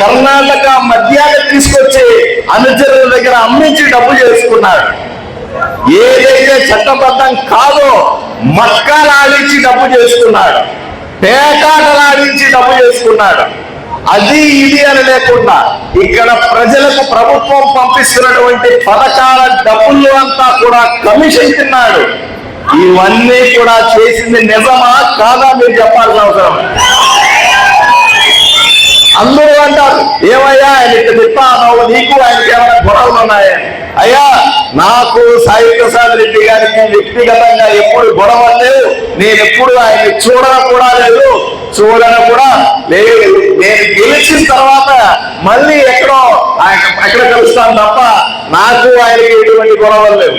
కర్ణాటక మద్యాన్ని తీసుకొచ్చి అనుచరుల దగ్గర అమ్మించి డబ్బు చేసుకున్నాడు. ఏదైతే చట్టబద్ధం కాదో మక్కాలాడించి డబ్బు చేసుకున్నాడు. పేకాటలాడించి డబ్బు చేసుకున్నాడు. అది ఇది అని లేకుండా ఇక్కడ ప్రజలకు ప్రభుత్వం పంపిస్తున్నటువంటి పథకాల డబ్బులు అంతా కూడా కమిషన్ తిన్నాడు. ఇవన్నీ కూడా చేసింది నిజమా కాదా మీరు చెప్పాల్సిన అవసరం? అందరూ అంటారు ఏమయ్యా ఆయన ఇక్కడ తిప్పావు నీకు ఆయనకి ఏమైనా గొడవలు ఉన్నాయా? అయ్యా నాకు సాయి ప్రసాద్ రెడ్డి గారికి వ్యక్తిగతంగా ఎప్పుడు గొడవ లేవు. నేను ఎప్పుడు ఆయన్ని చూడడం కూడా లేదు. చూడడం కూడా లేదు. నేను గెలిచిన తర్వాత మళ్ళీ ఎక్కడో ఆయన ఎక్కడ కలుస్తాను తప్ప నాకు ఆయనకి ఎటువంటి గొడవలు లేవు.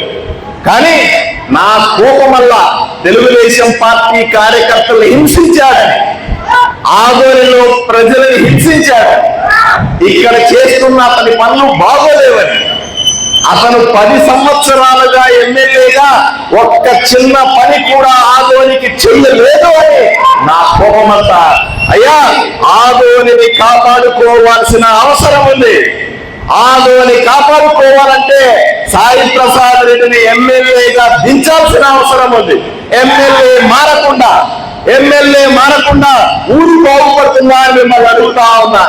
కానీ నా కోపం వల్ల తెలుగుదేశం పార్టీ కార్యకర్తలు హింసించాడని ఆదోనిలో ప్రజలను హింసించాడు ఇక్కడ చేస్తున్న అతని పనులు బాగోలేవని. అతను పది సంవత్సరాలుగా ఎమ్మెల్యేగా ఒక్క చిన్న పని కూడా ఆదోనికి చెయ్యలేదు అని నా కోపమంత. అయ్యా ఆదోనిని కాపాడుకోవాల్సిన అవసరం ఉంది. ఆదోని కాపాడుకోవాలంటే సాయి ప్రసాద్ రెడ్డిని ఎమ్మెల్యేగా దించాల్సిన అవసరం ఉంది. ఎమ్మెల్యే మారకుండా ఎమ్మెల్యే మారకుండా ఊరు బాగుపడుతుందా అని మిమ్మల్ని అడుగుతా ఉన్నా.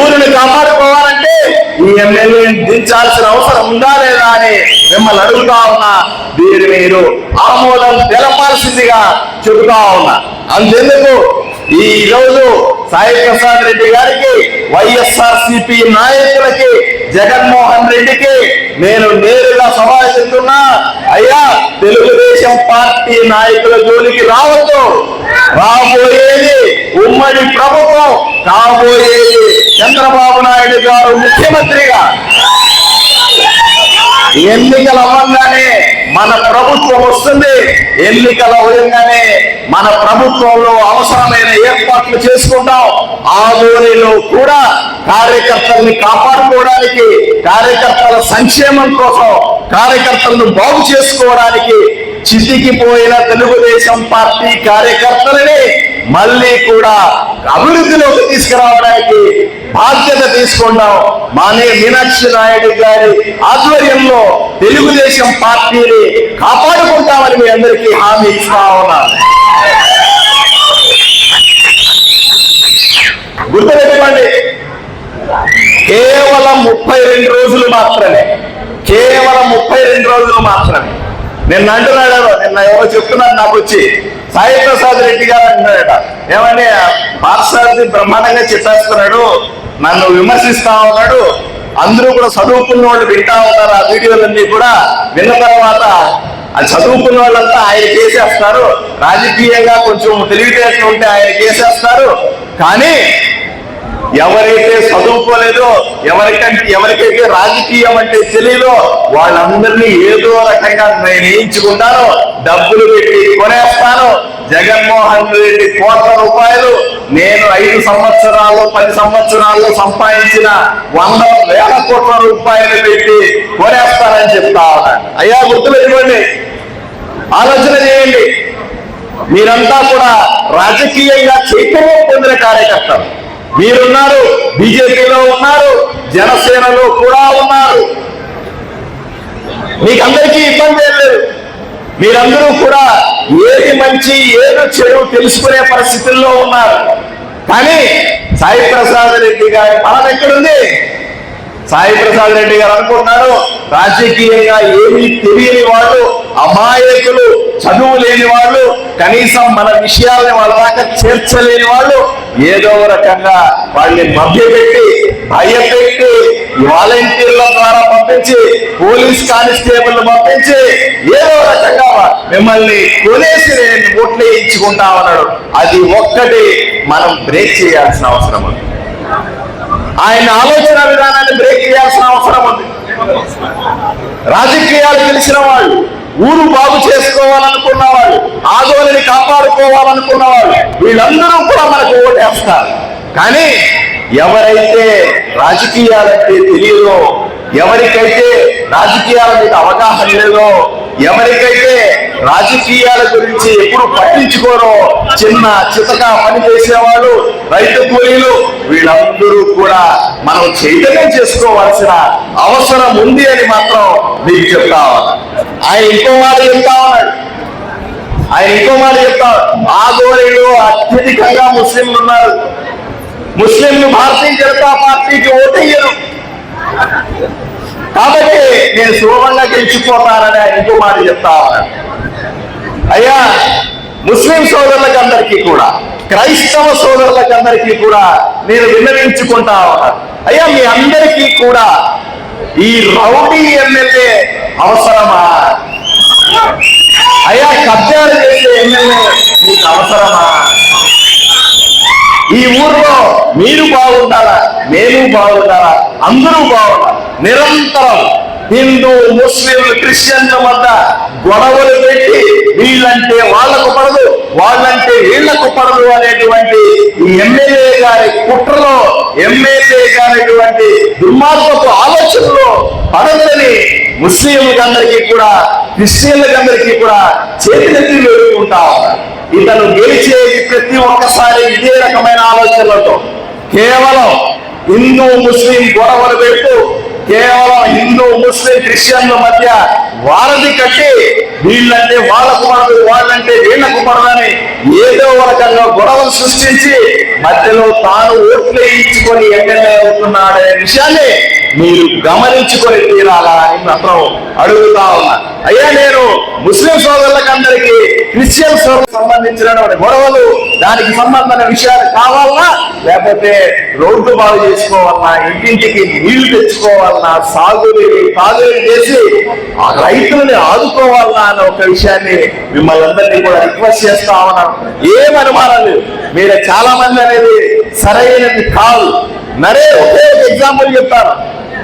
ఊరిని కాపాడుకోవాలంటే ఈ ఎమ్మెల్యేని దించాల్సిన అవసరం ఉందా లేదా అని మిమ్మల్ని అడుగుతా ఉన్నా. దీని మీరు ఆమోదం తెలపాల్సిందిగా చెబుతా ఉన్నా. అంతెందుకు? ఈ రోజు సాయి ప్రసాద్ రెడ్డి గారికి వైఎస్ఆర్ సిపి నాయకులకి జగన్మోహన్ రెడ్డికి నేను నేరుగా సవాల్ చెప్తున్నా అయ్యా తెలుగుదేశం పార్టీ నాయకుల జోలికి రావద్దు. రాబోయేది ఉమ్మడి ప్రభుత్వం కాబోయేది చంద్రబాబు నాయుడు గారు ముఖ్యమంత్రిగా. ఎన్నికలు అవ్వగానే మన ప్రభుత్వం వస్తుంది. ఎన్నికలు అవ్వగానే మన ప్రభుత్వంలో అవసరమైన ఏర్పాట్లు చేసుకుంటాం. ఆదోనిలో కూడా కార్యకర్తల్ని కాపాడుకోవడానికి కార్యకర్తల సంక్షేమం కోసం కార్యకర్తలను బాగు చేసుకోవడానికి చితికిపోయిన తెలుగుదేశం పార్టీ కార్యకర్తలని మళ్ళీ కూడా అభివృద్ధిలోకి తీసుకురావడానికి బాధ్యత తీసుకుంటాం. మానే మీనాక్షి నాయుడు గారి ఆధ్వర్యంలో తెలుగుదేశం పార్టీని కాపాడుకుంటామని మీ అందరికీ హామీ ఇస్తా ఉన్నాను గుర్తుపెట్టుకోండి. కేవలం ముప్పై రెండు రోజులు మాత్రమే. కేవలం ముప్పై రెండు రోజులు మాత్రమే. నిన్న అంటున్నాడు నిన్న ఎవరో చెప్తున్నాడు నాకు వచ్చి. సాయి ప్రసాద్ రెడ్డి గారు అంటున్నాడట ఏమని పార్సాది బ్రహ్మాండంగా చెప్పేస్తున్నాడు నన్ను విమర్శిస్తా ఉన్నాడు అందరూ కూడా చదువుకున్న వాళ్ళు వింటా ఉన్నారు ఆ వీడియోలన్నీ కూడా విన్న తర్వాత ఆ చదువుకున్న వాళ్ళంతా ఆయన చేసేస్తారు రాజకీయంగా కొంచెం తెలివితేటలు ఉంటే ఆయన చేసేస్తారు కానీ ఎవరైతే చదువుకోలేదో ఎవరికంటే ఎవరికైతే రాజకీయం అంటే తెలియదో వాళ్ళందరినీ ఏదో రకంగా నిర్ణయించుకుంటారో డబ్బులు పెట్టి కొనేస్తాను జగన్మోహన్ రెడ్డి కోట్ల రూపాయలు నేను ఐదు సంవత్సరాలు పది సంవత్సరాల్లో సంపాదించిన వంద వేల కోట్ల రూపాయలు పెట్టి కొనేస్తానని చెప్తా అయ్యా గుర్తుపెట్టుకోండి. ఆలోచన చేయండి. మీరంతా కూడా రాజకీయంగా చైతన్యం పొందిన కార్యకర్తలు. మీరున్నారు బీజేపీలో ఉన్నారు జనసేనలో కూడా ఉన్నారు. మీకందరికీ ఇబ్బంది ఏం లేదు. మీరందరూ కూడా ఏది మంచి ఏది చెడు తెలుసుకునే పరిస్థితుల్లో ఉన్నారు. కానీ సాయి ప్రసాద్ రెడ్డి గారి మనం ఎక్కడుంది? సాయి ప్రసాద్ రెడ్డి గారు అనుకుంటున్నారు రాజకీయంగా ఏమీ తెలియని వాళ్ళు అమాయకులు చదువు లేని వాళ్ళు కనీసం మన విషయాల్ని వాళ్ళ దాకా చేర్చలేని వాళ్ళు ఏదో రకంగా వాళ్ళని మభ్యపెట్టి భయపెట్టి వాలంటీర్ల ద్వారా పంపించి పోలీస్ కానిస్టేబుల్ పంపించి ఏదో రకంగా మిమ్మల్ని కొనేసి నేను ఓట్లు అది ఒక్కటి మనం బ్రేక్ చేయాల్సిన అవసరం ఉంది. ఆయన ఆలోచన విధానాన్ని బ్రేక్ చేయాల్సిన అవసరం ఉంది. రాజకీయాలు తెలిసిన వాళ్ళు ఊరు బాగు చేసుకోవాలనుకున్న వాళ్ళు ఆదోళని కాపాడుకోవాలనుకున్న వాళ్ళు వీళ్ళందరూ కూడా మనకు ఓటేస్తారు. కానీ ఎవరైతే రాజకీయాలంటే తెలియదో ఎవరికైతే రాజకీయాల మీద అవగాహన లేదో ఎవరికైతే రాజకీయాల గురించి ఎప్పుడు పట్టించుకోరో చిన్న చితక పని రైతు కూలీలు వీళ్ళందరూ కూడా మనం చైతన్యం చేసుకోవాల్సిన అవసరం ఉంది అని మాత్రం మీకు చెప్తా ఆయన ఇంకో మాట చెప్తా ఉన్నాడు. ఆయన ఇంకో మాట చెప్తా ఆదోళిలో అత్యధికంగా ముస్లింలు ఉన్నారు. ముస్లింలు భారతీయ జనతా పార్టీకి ఓటయ్యరు కాబట్టి నేను సులభంగా గెలిచిపోతానని ఆయన ఇంకో మాట చెప్తా ఉన్నాడు. అయ్యా ముస్లిం సోదరులకు అందరికీ కూడా క్రైస్తవ సోదరులకందరికీ కూడా నేను విన్నవించుకుంటా ఉన్నాను అయ్యా మీ అందరికీ కూడా ఈ రౌడీ ఎమ్మెల్యే అవసరమా? అయ్యా కబ్జాలు చేసే ఎమ్మెల్యే మీకు అవసరమా? ఈ ఊర్లో మీరు బాగుండాలా? మేము బాగుండాలా? అందరూ బాగుండాలి? నిరంతరం హిందూ ముస్లింలు క్రిస్టియన్ల మధ్య గొడవలు పెట్టి వీళ్ళంటే వాళ్ళకు పడదు. వాళ్ళంటే వీళ్ళకు పడదు అనేటువంటి ఈ ఎమ్మెల్యే గారి కుట్రలో ఎమ్మెల్యే గారిటువంటి దుర్మార్గపు ఆలోచనలో పడదని ముస్లింలకందరికీ కూడా క్రిస్టియన్లకందరికీ కూడా చేతులెత్తి వేడుకుంటా ఇతను గెలిచేది ప్రతి ఒక్కసారి ఇదే రకమైన ఆలోచనలతో. కేవలం హిందూ ముస్లిం గొడవలు పెట్టు కేవలం హిందూ ముస్లిం క్రిస్టియన్ల మధ్య వారధి కట్టి వీళ్ళంటే వాళ్ళకు కుమారుడు వాళ్ళంటే వీళ్ళ కుమారుడని ఏదో రకంగా గొడవలు సృష్టించి మధ్యలో తాను ఓట్లు ఇచ్చుకొని ఎమ్మెల్యే అవుతున్నాడనే విషయాన్ని మీరు గమనించుకొని తీరాలా అని మాత్రం అడుగుతా ఉన్నా. అయ్యా నేను ముస్లిం సోదరులకు అందరికీ క్రిస్టియన్స్ సంబంధించిన సంబంధించినటువంటి గొడవలు దానికి సంబంధమైన విషయాలు కావాలన్నా లేకపోతే రోడ్డు బాగు చేసుకోవాలన్నా ఇంటింటికి నీళ్ళు తెచ్చుకోవాలన్నా సాగుని తాగుని చేసి ఆ రైతుల్ని ఆదుకోవాలన్నా అనే ఒక విషయాన్ని మిమ్మల్ని అందరినీ కూడా రిక్వెస్ట్ చేస్తా ఉన్నాను ఏం మీరు చాలా మంది అనేది సరైనది కాదు. నరే ఒకే ఎగ్జాంపుల్ చెప్తాను.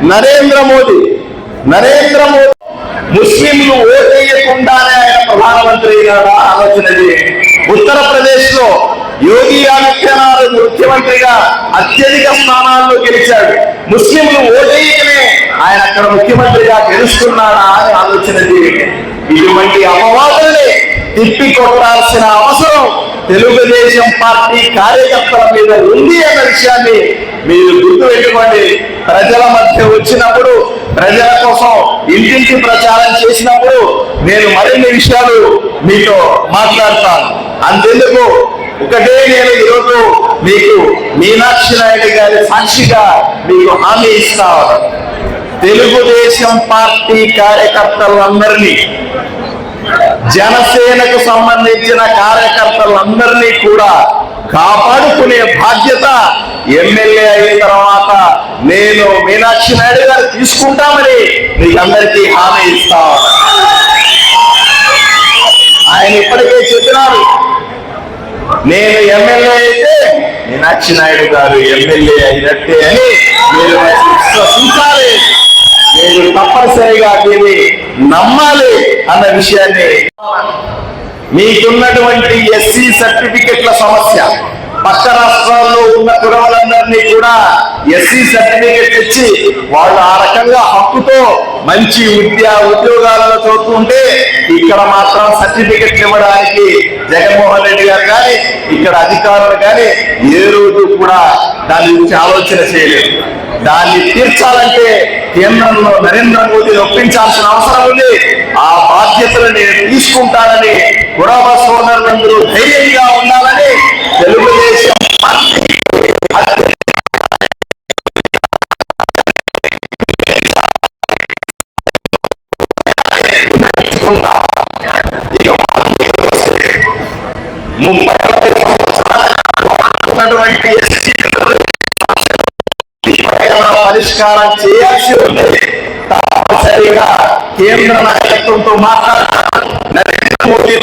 నరేంద్ర మోదీ. నరేంద్ర మోదీ ముస్లింలు ఓటేయకుండానే ఆయన ప్రధానమంత్రి గారు ఆలోచనది. ఉత్తరప్రదేశ్లో యోగి ఆదిత్యనాథ్ ముఖ్యమంత్రిగా అత్యధిక స్థానాల్లో గెలిచాడు. ముస్లింలు ఓటేయకనే ఆయన అక్కడ ముఖ్యమంత్రిగా గెలుస్తున్నాడా అని ఆలోచనది. ఇటువంటి అపవాదుల్ని తిప్పి కొట్టాల్సిన అవసరం తెలుగుదేశం పార్టీ కార్యకర్తల మీద ఉంది అన్న విషయాన్ని మీరు గుర్తు పెట్టుకోండి. ప్రజల మధ్య వచ్చినప్పుడు ప్రజల కోసం ఇంటింటి ప్రచారం చేసినప్పుడు నేను మరిన్ని విషయాలు మీతో మాట్లాడతాను. అంతెందుకు? ఒకటే నేను ఈరోజు మీకు మీనాక్షి నాయుడు గారి సాక్షిగా మీకు హామీ ఇస్తా తెలుగుదేశం పార్టీ కార్యకర్తలందరినీ జనసేనకు సంబంధించిన కార్యకర్తలందరినీ కూడా కాపాడుకునే బాధ్యత ఎమ్మెల్యే అయిన తర్వాత నేను మీనాక్షి నాయుడు గారు తీసుకుంటామని మీకందరికీ హామీ ఇస్తా ఆయన ఇప్పటికే చెప్పినారు. నేను ఎమ్మెల్యే అయితే మీనాక్షి నాయుడు గారు ఎమ్మెల్యే అయినట్టే అని మీరు విశ్వసించాలి. మీరు తప్పనిసరిగా దీన్ని నమ్మాలి అన్న విషయాన్ని. మీకున్నటువంటి ఎస్సీ సర్టిఫికెట్ల సమస్య పక్క రాష్ట్రాల్లో ఉన్న కురవలందరినీ కూడా ఎస్సీ సర్టిఫికెట్ ఇచ్చి వాళ్ళు ఆ రకంగా హక్కుతో మంచి విద్య ఉద్యోగాలలో చదువుతుంటే ఇక్కడ మాత్రం సర్టిఫికెట్ ఇవ్వడానికి జగన్మోహన్ రెడ్డి గారు ఇక్కడ అధికారులు కానీ ఏ రోజు కూడా దాని గురించి ఆలోచన చేయలేదు. దాన్ని తీర్చాలంటే కేంద్రంలో నరేంద్ర మోదీని ఒప్పించాల్సిన అవసరం ఉంది. ఆ బాధ్యతలు నేను తీసుకుంటానని కురవ సోదరులందరూ ధైర్యంగా ఉండాలని తెలుగుదేశం పార్టీ ముంబై పరిష్కారం చేయాల్సి ఉంది తప్పనిసరిగా కేంద్ర నాయకత్వంతో మాట్లాడారు నరేంద్ర మోడీ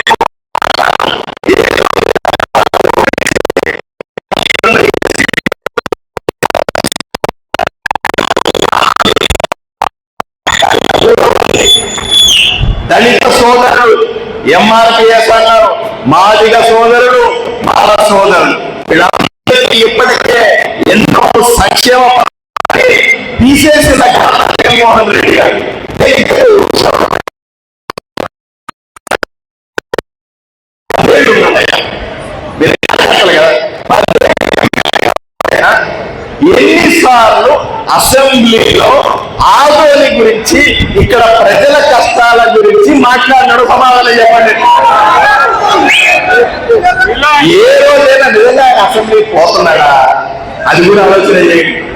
దళిత సోదరుడు ఎంఆర్పిఎస్ అన్నారు. మాదిగ సోదరుడు మాల సోదరుడు. వీళ్ళందరికీ ఇప్పటికే ఎంతో సంక్షేమ జగన్మోహన్ రెడ్డి గారు ఎన్నిసార్లు అసెంబ్లీలో ఆదోని గురించి ఇక్కడ ప్రజల కష్టాల గురించి మాట్లాడినాడు సమాధానం చెప్పండి. ఏ రోజైనా నిజంగా అసెంబ్లీ పోతున్నాడా? అది కూడా ఆలోచన చేయండి.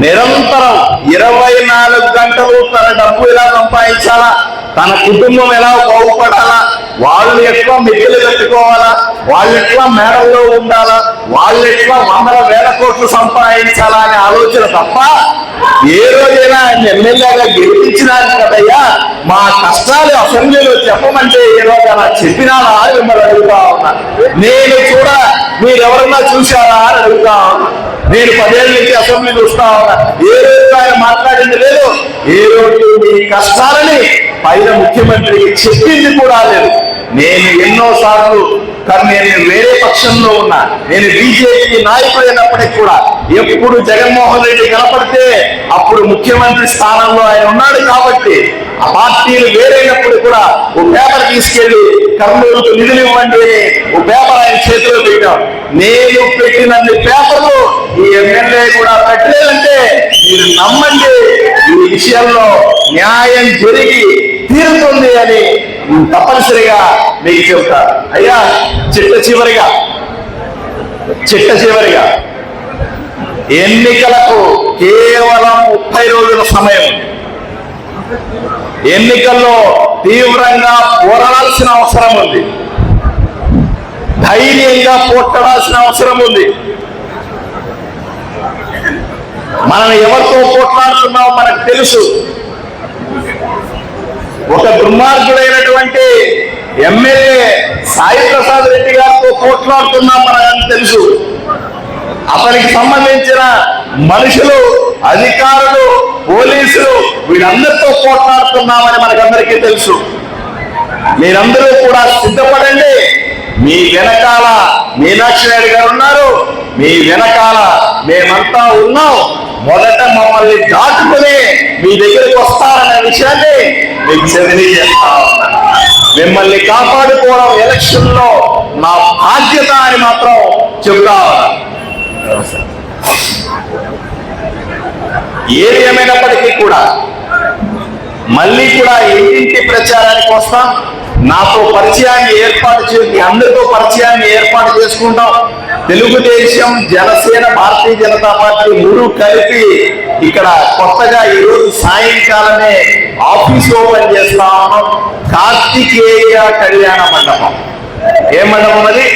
నిరంతరం ఇరవై నాలుగు గంటలు తన డబ్బు ఎలా సంపాదించాలా? తన కుటుంబం ఎలా బాగుపడాలా? వాళ్ళు ఎట్లా మిగిలి పెట్టుకోవాలా? వాళ్ళు ఎట్లా మేడల్లో ఉండాలా? వాళ్ళు ఎట్లా వందల వేల కోట్లు సంపాదించాలా అనే ఆలోచన తప్ప ఏ రోజైనా ఆయన ఎమ్మెల్యేగా గెలిపించినారు కదయ్యా? మా కష్టాలు అసెంబ్లీలో చెప్పమంటే ఏ రోజు అలా చెప్పినానా అని మిమ్మల్ని అడుగుతా ఉన్నా. నేను కూడా మీరెవరన్నా చూశారా అని అడుగుతా ఉన్నా. నేను పదేళ్ళ నుంచి అసెంబ్లీ చూస్తా ఉన్నా. ఏ రోజు ఆయన మాట్లాడింది లేదు. ఏ రోజు మీ కష్టాలని పైన ముఖ్యమంత్రికి చెప్పింది కూడా లేదు. నేను ఎన్నో సార్లు కానీ నేను వేరే పక్షంలో ఉన్నా. నేను బీజేపీ నాయకుడైనప్పటికీ కూడా ఎప్పుడు జగన్మోహన్ రెడ్డి కనపడితే అప్పుడు ముఖ్యమంత్రి స్థానంలో ఆయన ఉన్నాడు కాబట్టి ఆ పార్టీలు వేరైనప్పుడు కూడా ఓ పేపర్ తీసుకెళ్ళి కర్నూలుకు నిధులు ఇవ్వండి అని ఓ పేపర్ ఆయన చేతిలో పెట్టాం. నేను పెట్టినన్ని పేపర్లు ఈ ఎమ్మెల్యే కూడా పెట్టలేదంటే మీరు నమ్మండి ఈ విషయంలో న్యాయం జరిగి తీరుతుంది అని తప్పనిసరిగా మీకు చెబుతారు అయ్యా చిట్ట చివరిగా చిట్ట చివరిగా. ఎన్నికలకు కేవలం ముప్పై రోజుల సమయం. ఎన్నికల్లో తీవ్రంగా పోరాడాల్సిన అవసరం ఉంది. ధైర్యంగా పోట్లాడాల్సిన అవసరం ఉంది. మనం ఎవరితో పోట్లాడుతున్నామో మనకు తెలుసు. ఒక దుర్మార్గుడైనటువంటి ఎమ్మెల్యే సాయి ప్రసాద్ రెడ్డి గారితో పోట్లాడుతున్నాం మనకు తెలుసు. అతనికి సంబంధించిన మనుషులు అధికారులు పోలీసులు వీళ్ళందరితో పోట్లాడుతున్నామని మనకందరికీ తెలుసు. మీరందరూ కూడా సిద్ధపడండి. మీ వెనకాల మీనాక్షి నాయుడు గారు ఉన్నారు. మీ వెనకాల మేమంతా ఉన్నాం. మొదట మమ్మల్ని దాటుకుని మీ దగ్గరికి వస్తారనే విషయాన్ని మీకు తెలియజేస్తా. మిమ్మల్ని కాపాడుకోవడం ఎలక్షన్లో నా బాధ్యత అని మాత్రం చెబుతా. ఉన్నా ఏది ఏమైనప్పటికీ కూడా మళ్ళీ కూడా ఇంటింటి ప్రచారానికి వస్తాం. నాతో పరిచయాన్ని ఏర్పాటు చేసి అందరితో పరిచయాన్ని ఏర్పాటు చేసుకుంటాం. తెలుగుదేశం జనసేన భారతీయ జనతా పార్టీ మూడు కలిపి ఇక్కడ కొత్తగా ఈరోజు సాయంకాలమే ఆఫీస్ ఓపెన్ చేస్తా ఉన్నాం. కార్తికేయ కళ్యాణ మండపం. ఏ మండపం అది?